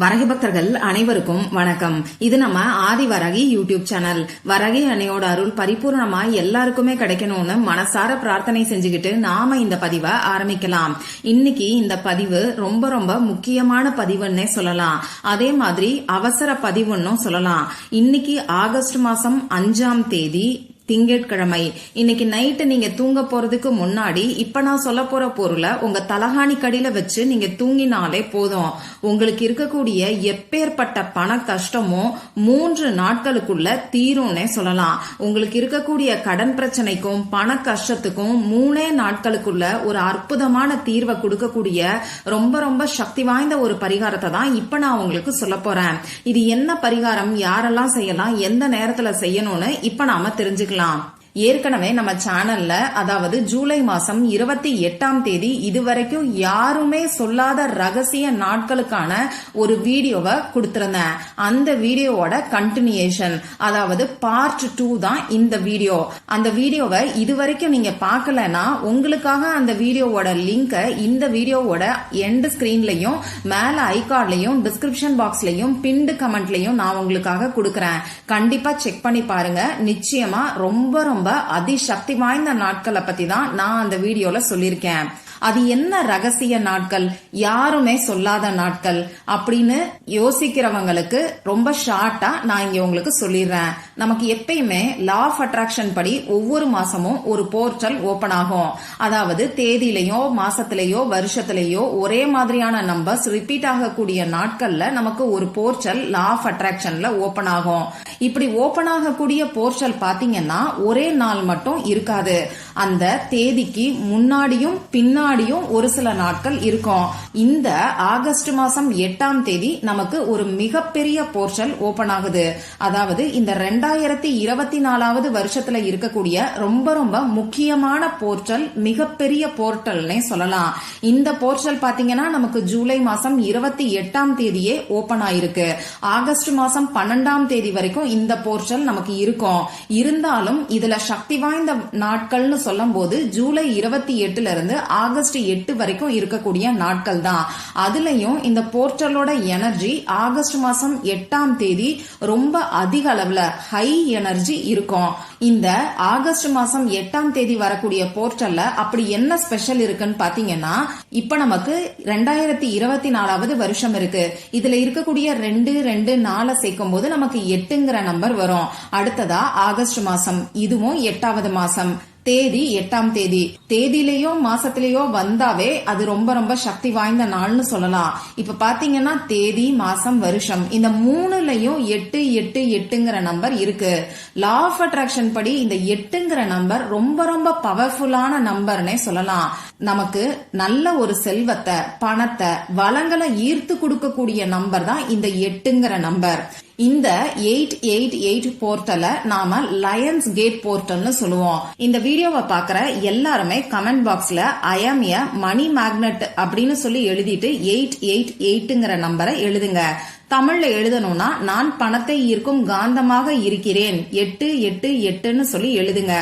வரகி பக்தர்கள் அனைவருக்கும் வணக்கம். இது நம்ம ஆதி வரகி யூடியூப் சேனல். வரகி அணையோட அருள் பரிபூர்ணமா எல்லாருக்குமே கிடைக்கணும்னு மனசார பிரார்த்தனை செஞ்சுக்கிட்டு நாம இந்த பதிவை ஆரம்பிக்கலாம். இன்னைக்கு இந்த பதிவு ரொம்ப ரொம்ப முக்கியமான பதிவுன்னே சொல்லலாம். அதே மாதிரி அவசர பதிவுன்னும் சொல்லலாம். இன்னைக்கு ஆகஸ்ட் மாசம் அஞ்சாம் தேதி திங்கட்கிழமை. இன்னைக்கு நைட்டு நீங்க தூங்க போறதுக்கு முன்னாடி இப்ப நான் சொல்ல போற பொருளை உங்க தலகாணி கடியில வச்சு நீங்க தூங்கினாலே போதும். உங்களுக்கு இருக்கக்கூடிய எப்பேற்பட்ட பண கஷ்டமும் மூன்று நாட்களுக்குள்ள தீரும்னே சொல்லலாம். உங்களுக்கு இருக்கக்கூடிய கடன் பிரச்சனைக்கும் பண கஷ்டத்துக்கும் மூணே நாட்களுக்குள்ள ஒரு அற்புதமான தீர்வை கொடுக்கக்கூடிய ரொம்ப ரொம்ப சக்தி வாய்ந்த ஒரு பரிகாரத்தை தான் இப்ப நான் உங்களுக்கு சொல்ல போறேன். இது என்ன பரிகாரம்? யாரெல்லாம் செய்யலாம்? எந்த நேரத்துல செய்யணும்னு இப்ப நாம தெரிஞ்சுக்கலாம். இருக்கலாம் ஏற்கனவே நம்ம சேனல்ல அதாவது ஜூலை மாசம் இருபத்தி எட்டாம் தேதி இதுவரைக்கும் யாருமே சொல்லாத ரகசிய நாட்களுக்கான ஒரு வீடியோவை கொடுத்திருந்தேன். அந்த வீடியோவோட கண்டினியூஷன் அதாவது பார்ட் டூ தான் இந்த வீடியோ. அந்த வீடியோவை இதுவரைக்கும் நீங்க பார்க்கலன்னா உங்களுக்காக அந்த வீடியோவோட லிங்கை இந்த வீடியோவோட எண்ட் ஸ்கிரீன்லயும் மேல ஐகார்ட்லயும் டிஸ்கிரிப்ஷன் பாக்ஸ்லயும் பின்டு கமெண்ட்லயும் நான் உங்களுக்காக கொடுக்கறேன். கண்டிப்பா செக் பண்ணி பாருங்க. நிச்சயமா ரொம்ப ரொம்ப அதிசக்தி வாய்ந்த நாட்களை பத்தி தான் நான் அந்த வீடியோல சொல்லியிருக்கேன். அது என்ன ரகசிய நாட்கள்? யாருமே சொல்லாத நாட்கள்? அப்படின்னு யோசிக்கிறவங்களுக்கு ரொம்ப ஷார்ட்டா நான் இங்க உங்களுக்கு சொல்லிடுறேன். நமக்கு எப்பயுமே லா ஆஃப் அட்ராக்ஷன் படி ஒவ்வொரு மாசமும் ஒரு போர்ட்டல் ஓபன் ஆகும். அதாவது தேதியிலையோ மாசத்திலேயோ வருஷத்திலேயோ ஒரே மாதிரியான நம்பர்ஸ் ரிப்பீட் ஆகக்கூடிய நாட்கள்ல நமக்கு ஒரு போர்ட்டல் லா ஆஃப் அட்ராக்ஷன்ல ஓபன் ஆகும். இப்படி ஓபன் ஆகக்கூடிய போர்ட்டல் பாத்தீங்கன்னா ஒரே நாள் மட்டும் இருக்காது. அந்த தேதிக்கு முன்னாடியும் பின்னாடியும் ஒரு சில நாட்கள் இருக்கும். இந்த ஆகஸ்ட் மாசம் எட்டாம் தேதி நமக்கு ஒரு மிகப்பெரிய போர்ட்டல் ஓபன் ஆகுது. அதாவது இந்த ரெண்டாயிரத்தி இருபத்தி நாலாவது வருஷத்துல இருக்கக்கூடிய ரொம்ப ரொம்ப முக்கியமான போர்ட்டல் மிகப்பெரிய போர்ட்டல்னே சொல்லலாம். இந்த போர்ட்டல் பாத்தீங்கன்னா நமக்கு ஜூலை மாசம் இருபத்தி எட்டாம் தேதியே ஓபன் ஆயிருக்கு. ஆகஸ்ட் மாசம் பன்னெண்டாம் தேதி வரைக்கும் இந்த போர்ட்டல் நமக்கு இருக்கும். இருந்தாலும் இதுல சக்தி வாய்ந்த நாட்கள்னு சொல்லும் போது ஜூலை இருபத்தி எட்டுல இருந்து ஆகஸ்ட் எட்டு வரைக்கும் இருக்கக்கூடிய நாட்கள் தான் அதுலயும் இந்த போர்ட்டலோட எனர்ஜி ஆகஸ்ட் மாசம் எட்டாம் தேதி ரொம்ப அதிக அளவுல ஹை எனர்ஜி இருக்கும். இந்த ஆகஸ்ட் மாசம் எட்டாம் தேதி வரக்கூடிய போர்ட்டல்ல அப்படி என்ன ஸ்பெஷல் இருக்குன்னு பாத்தீங்கன்னா இப்ப நமக்கு ரெண்டாயிரத்தி இருபத்தி நாலாவது வருஷம் இருக்கு. இதுல இருக்கக்கூடிய ரெண்டு ரெண்டு நாளை சேர்க்கும் போது நமக்கு எட்டுங்கிற நம்பர் வரும். அடுத்ததா ஆகஸ்ட் மாசம். இதுவும் எட்டாவது மாசம். தேதி எட்டாம் தேதி. தேதியிலயோ மாசத்திலேயோ வந்தாவே அது ரொம்ப ரொம்ப சக்தி வாய்ந்த நாள்னு சொல்லலாம். இப்ப பாத்தீங்கன்னா தேதி மாசம் வருஷம். இந்த மூணுலயும் எட்டு எட்டு எட்டுங்கிற நம்பர் இருக்கு. லா ஆஃப் அட்ராக்ஷன் படி இந்த எட்டுங்கிற நம்பர் ரொம்ப ரொம்ப பவர்ஃபுல்லான நம்பர்னே சொல்லலாம். நமக்கு நல்ல ஒரு செல்வத்தை பணத்தை வளங்களை ஈர்த்து கொடுக்கக்கூடிய நம்பர் தான் இந்த எட்டுங்கிற நம்பர். இந்த எயிட் எயிட் எயிட் போர்ட்டலை நாம லயன்ஸ் கேட் போர்ட்டல்னு சொல்லுவோம். இந்த வீடியோவை பாக்குற எல்லாருமே கமெண்ட் பாக்ஸ்ல ஐ ஆம் எ மணி மேக்னெட் அப்படின்னு சொல்லி எழுதிட்டு எயிட் எயிட் எயிட்டுங்கிற நம்பரை எழுதுங்க. தமிழ்ல எழுதணும்னா நான் பணத்தை ஈர்க்கும் காந்தமாக இருக்கிறேன். எட்டு எட்டு எட்டுன்னு சொல்லி எழுதுங்க.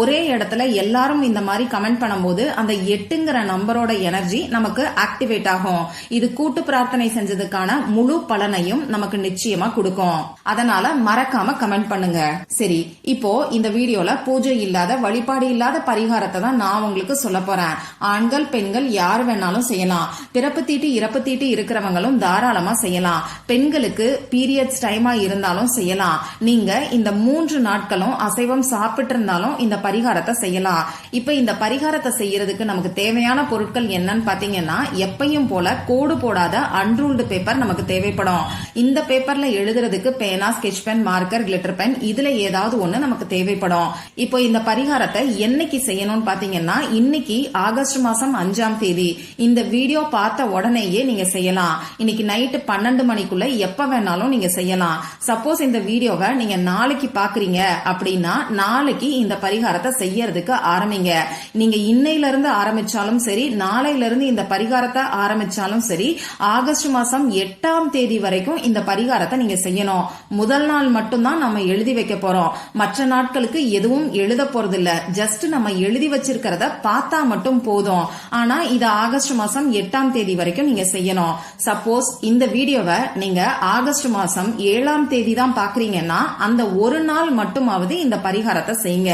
ஒரே இடத்துல எல்லாரும் இந்த மாதிரி கமெண்ட் பண்ணும்போது அந்த எட்டுங்கிற நம்பரோட எனர்ஜி நமக்கு ஆக்டிவேட் ஆகும். இது கூட்டு பிரார்த்தனை செஞ்சதுக்கான முழு பலனையும் நமக்கு நிச்சயமா கொடுக்கும். அதனால மறக்காம கமெண்ட் பண்ணுங்க. சரி இப்போ இந்த வீடியோல பூஜை இல்லாத வழிபாடு இல்லாத பரிகாரத்தை தான் நான் உங்களுக்கு சொல்ல போறேன். ஆண்கள் பெண்கள் யார் வேணாலும் செய்யலாம். பிறப்பு தீட்டு இறப்பு தீட்டு இருக்கிறவங்களும் தாராளமா செய்யலாம். பெண்களுக்கு பீரியட்ஸ் டைமா இருந்தாலும் செய்யலாம். நீங்க இந்த மூன்று நாட்களும் அசைவம் சாப்பிட்டு இருந்தாலும் இந்த பரிகாரத்தை செய்யலாம். இப்ப இந்த பரிகாரத்தை செய்யறதுக்கு நமக்கு தேவையான பொருட்கள் என்னன்னு பாத்தீங்கன்னா எப்பையும் போல கோடு போடாத அன்ரூல்டு பேப்பர் நமக்கு தேவைப்படும். இந்த பேப்பர்ல எழுதுறதுக்கு பேனா sketch pen marker glitter pen இதுல ஏதாவது ஒண்ணு நமக்கு தேவைப்படும். இப்போ இந்த பரிகாரத்தை என்னைக்கு செய்யணும்னு பாத்தீங்கன்னா இன்னைக்கு ஆகஸ்ட் மாசம் அஞ்சாம் தேதி. இந்த வீடியோ பார்த்த உடனேயே நீங்க செய்யலாம். இன்னைக்கு நைட்டு பன்னெண்டு மணிக்குள்ள எப்ப வேணாலும் நீங்க செய்யலாம். சப்போஸ் இந்த வீடியோவை நீங்க நாளைக்கு பாக்குறீங்க அப்படின்னா நாளைக்கு இந்த பரிகாரத்தை செய்யறதுக்கு ஆரம்பிங்க. நீங்க இன்னையில இருந்து ஆரம்பிச்சாலும் சரி நாளையில இருந்து இந்த பரிகாரத்தை ஆரம்பிச்சாலும் சரி ஆகஸ்ட் மாசம் எட்டாம் தேதி வரைக்கும் இந்த பரிகாரத்தை நீங்க செய்யணும். முதல் நாள் மட்டும்தான் நம்ம எழுதி வைக்க போறோம். மற்ற நாட்களுக்கு எதுவும் எழுத போறது இல்ல ஜஸ்ட் நம்ம எழுதி வச்சிருக்கிறத பார்த்தா மட்டும் போதும். ஆனா இது ஆகஸ்ட் மாசம் எட்டாம் தேதி வரைக்கும் நீங்க செய்யணும். சப்போஸ் இந்த வீடியோவை நீங்க ஆகஸ்ட் மாசம் ஏழாம் தேதி தான் பாக்குறீங்கன்னா அந்த ஒரு நாள் மட்டுமாவது இந்த பரிகாரத்தை செய்யுங்க.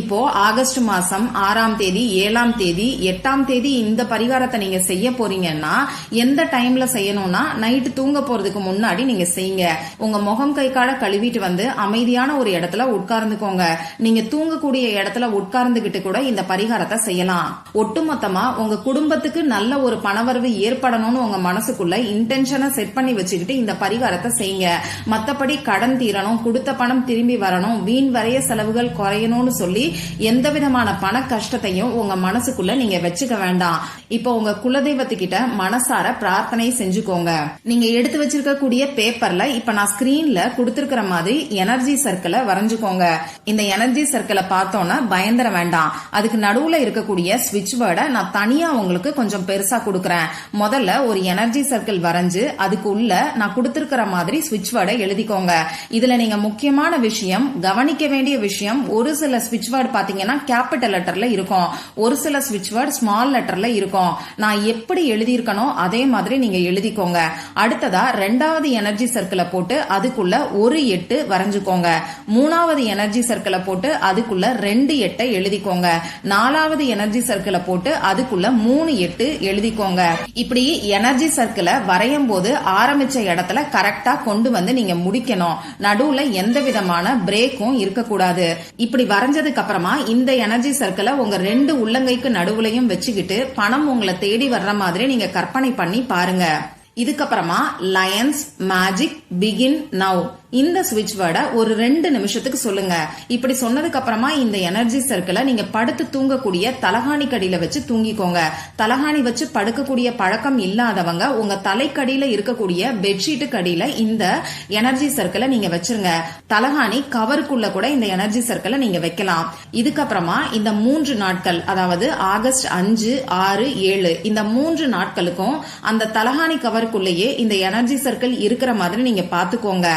இப்போ ஆகஸ்ட் மாசம் ஆறாம் தேதி ஏழாம் தேதி எட்டாம் தேதி இந்த பரிகாரத்தை நீங்க செய்ய போறீங்கன்னா எந்த டைம்ல செய்யணும்னா நைட்டு தூங்க போறதுக்கு முன்னாடி நீங்க செய்யுங்க. உங்க முகம் கை கால கழுவிட்டு வந்து அமைதியான ஒரு இடத்துல உட்கார்ந்துக்கோங்க. நீங்க தூங்கக்கூடிய இடத்துல உட்கார்ந்துகிட்டு கூட இந்த பரிகாரத்தை செய்யலாம். ஒட்டுமொத்தமா உங்க குடும்பத்துக்கு நல்ல ஒரு பணவரவு ஏற்படணும்னு உங்க மனசுக்குள்ள இன்டென்ஷனை செட் பண்ணி வச்சுக்கிட்டு இந்த பரிகாரத்தை செய்யுங்க. மத்தபடி கடன் தீரணும் கொடுத்த பணம் திரும்பி வரணும் வீண் வரைய செலவுகள் குறையணும்னு சொல்லி எந்த விதமான பண கஷ்டத்தையும் உங்க மனசுக்குள்ள நீங்க வச்சுக்க வேண்டாம். இப்போ உங்க குலதெய்வத்துக்கிட்ட மனசார பிரார்த்தனை செஞ்சுக்கோங்க. நீங்க எடுத்து வச்சிருக்கக்கூடிய பேப்பர்ல இப்ப நான் ஸ்கிரீன்ல கொடுத்திருக்கிற மாதிரி எனர்ஜி சர்க்கிளை வரைஞ்சுக்கோங்க. இந்த எனர்ஜி சர்க்கிளை பார்த்தோன்னா பயந்தர வேண்டாம். அதுக்கு நடுவுல இருக்கக்கூடிய ஸ்விட்ச் வேர்டை நான் தனியா உங்களுக்கு கொஞ்சம் பெருசா கொடுக்கறேன். முதல்ல ஒரு எனர்ஜி சர்க்கிள் வரைஞ்சு அதுக்கு உள்ள நான் கொடுத்திருக்கிற மாதிரி சுவிட்ச் வேர்டை எழுதிக்கோங்க. இதுல நீங்க முக்கியமான விஷயம் கவனிக்க வேண்டிய விஷயம் ஒரு சில சுவிட்ச் வேர்டு பாத்தீங்கன்னா கேபிட்டல் லெட்டர்ல இருக்கும். ஒரு சில ஸ்விட்ச் வேர்டு ஸ்மால் லெட்டர்ல இருக்கும். நான் எப்படி எழுதியிருக்கனோ அதே மாதிரி நீங்க எழுதிக்கோங்க. அடுத்ததா ரெண்டாவது எனர்ஜி சர்க்கிளை போட்டு அதுக்குள்ள ஒரு எட்டு வரைஞ்சுக்கோங்க. மூணாவது எனர்ஜி சர்க்கிளை போட்டு அதுக்குள்ள ரெண்டு எட்டை எழுதிக்கோங்க. நாலாவது எனர்ஜி சர்க்கிளை போட்டு அதுக்குள்ள மூணு எட்டு எழுதிக்கோங்க. இப்படி எனர்ஜி சர்க்கிளை வரையும் போது ஆரம்பிச்ச இடத்துல கரெக்டா கொண்டு வந்து நீங்க முடிக்கணும். நடுவுல எந்த விதமான பிரேக்கும் இருக்கக்கூடாது. இப்படி வரைஞ்சதுக்கு அப்புறமா இந்த எனர்ஜி சர்க்கிளை உங்க ரெண்டு உள்ளங்கைக்கு நடுவுலையும் வச்சுக்கிட்டு பணம் உங்களை தேடி வர்ற மாதிரி நீங்க கற்பனை பண்ணி பாருங்க. இதுக்கப்புறமா லயன்ஸ் மேஜிக் பிகின் நவ் இந்த ஸ்விட்ச் வேர்டை ஒரு ரெண்டு நிமிஷத்துக்கு சொல்லுங்க. இப்படி சொன்னதுக்கு அப்புறமா இந்த எனர்ஜி சர்க்கிளை நீங்க படுத்து தூங்கக்கூடிய தலகாணி கடியில வச்சு தூங்கிக்கோங்க. தலகாணி வச்சு படுக்கக்கூடிய பழக்கம் இல்லாதவங்க உங்க தலைக்கடியில இருக்கக்கூடிய பெட்ஷீட்டு கடியில இந்த எனர்ஜி சர்க்கிளை நீங்க வச்சிருங்க. தலகாணி கவருக்குள்ள கூட இந்த எனர்ஜி சர்க்கிளை நீங்க வைக்கலாம். இதுக்கப்புறமா இந்த மூன்று நாட்கள் அதாவது ஆகஸ்ட் அஞ்சு ஆறு ஏழு இந்த மூன்று நாட்களுக்கும் அந்த தலகாணி கவருக்குள்ளேயே இந்த எனர்ஜி சர்க்கிள் இருக்கிற மாதிரி நீங்க பாத்துக்கோங்க.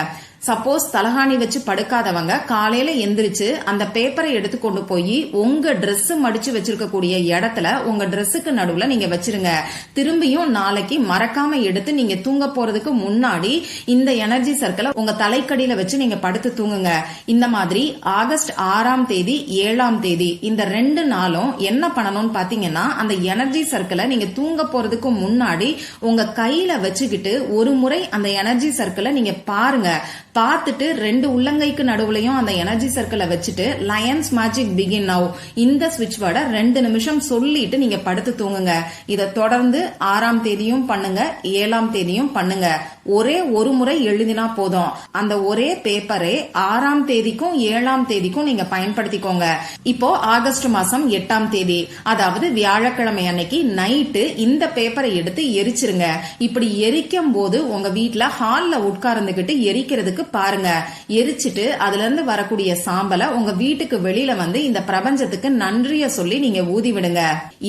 சப்போஸ் தலகாணி வச்சு படுக்காதவங்க காலையில எந்திரிச்சு அந்த பேப்பரை எடுத்து கொண்டு போய் உங்க ட்ரெஸ் மடிச்சு வச்சிருக்கக்கூடிய இடத்துல உங்க ட்ரெஸ்ஸுக்கு நடுவுல நீங்க வச்சிருங்க. திரும்பியும் நாளைக்கு மறக்காம எடுத்து நீங்க தூங்க போறதுக்கு முன்னாடி இந்த எனர்ஜி சர்க்கிளை உங்க தலைக்கடியில வச்சு நீங்க படுத்து தூங்குங்க. இந்த மாதிரி ஆகஸ்ட் ஆறாம் தேதி ஏழாம் தேதி இந்த ரெண்டு நாளும் என்ன பண்ணணும்னு பாத்தீங்கன்னா அந்த எனர்ஜி சர்க்கிளை நீங்க தூங்க போறதுக்கு முன்னாடி உங்க கையில வச்சுக்கிட்டு ஒரு முறை அந்த எனர்ஜி சர்க்கிளை நீங்க பாருங்க. பார்த்துட்டு ரெண்டு உள்ளங்கைக்கு நடுவுலையும் அந்த எனர்ஜி சர்க்கிளை வச்சுட்டு லயன்ஸ் மேஜிக் பிகின் நவ் இந்த ஸ்விட்ச் வேர்டை ரெண்டு நிமிஷம் சொல்லிட்டு நீங்க படுத்து தூங்குங்க. இதை தொடர்ந்து ஆறாம் தேதியும் பண்ணுங்க ஏழாம் தேதியும் பண்ணுங்க. ஒரே ஒரு முறை எழுதினா போதும். அந்த ஒரே பேப்பரை ஆறாம் தேதிக்கும் ஏழாம் தேதிக்கும் நீங்க பயன்படுத்திக்கோங்க. இப்போ ஆகஸ்ட் மாசம் எட்டாம் தேதி. அதாவது வியாழக்கிழமை அன்னைக்கு நைட்டு இந்த பேப்பரை எடுத்து எரிச்சிருங்க. இப்படி எரிக்கும் போது உங்க வீட்டுல ஹால்ல உட்கார்ந்துகிட்டு எரிக்கிறதுக்கு பாருங்க. எரிச்சிட்டு அதுல இருந்து வரக்கூடிய சாம்பலை உங்க வீட்டுக்கு வெளியில வந்து இந்த பிரபஞ்சத்துக்கு நன்றிய சொல்லி நீங்க ஊதி விடுங்க.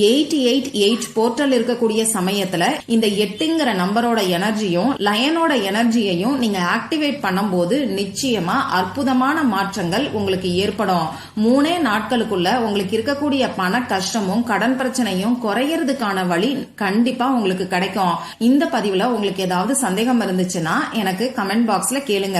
எயிட் எயிட் எயிட் போர்ட்டல் இருக்கக்கூடிய சமயத்துல இந்த எட்டுங்கிற நம்பரோட எனர்ஜியும் லயனோட எனர்ஜியையும் நீங்க ஆக்டிவேட் பண்ணும்போது நிச்சயமா அற்புதமான மாற்றங்கள் உங்களுக்கு ஏற்படும். மூணே நாட்களுக்குள்ள உங்களுக்கு இருக்கக்கூடிய பண கஷ்டமும் கடன் பிரச்சனையும் குறையறதுக்கான வழி கண்டிப்பா உங்களுக்கு கிடைக்கும். இந்த பதிவுல உங்களுக்கு ஏதாவது சந்தேகம் இருந்துச்சுன்னா எனக்கு கமெண்ட் பாக்ஸ்ல கேளுங்க.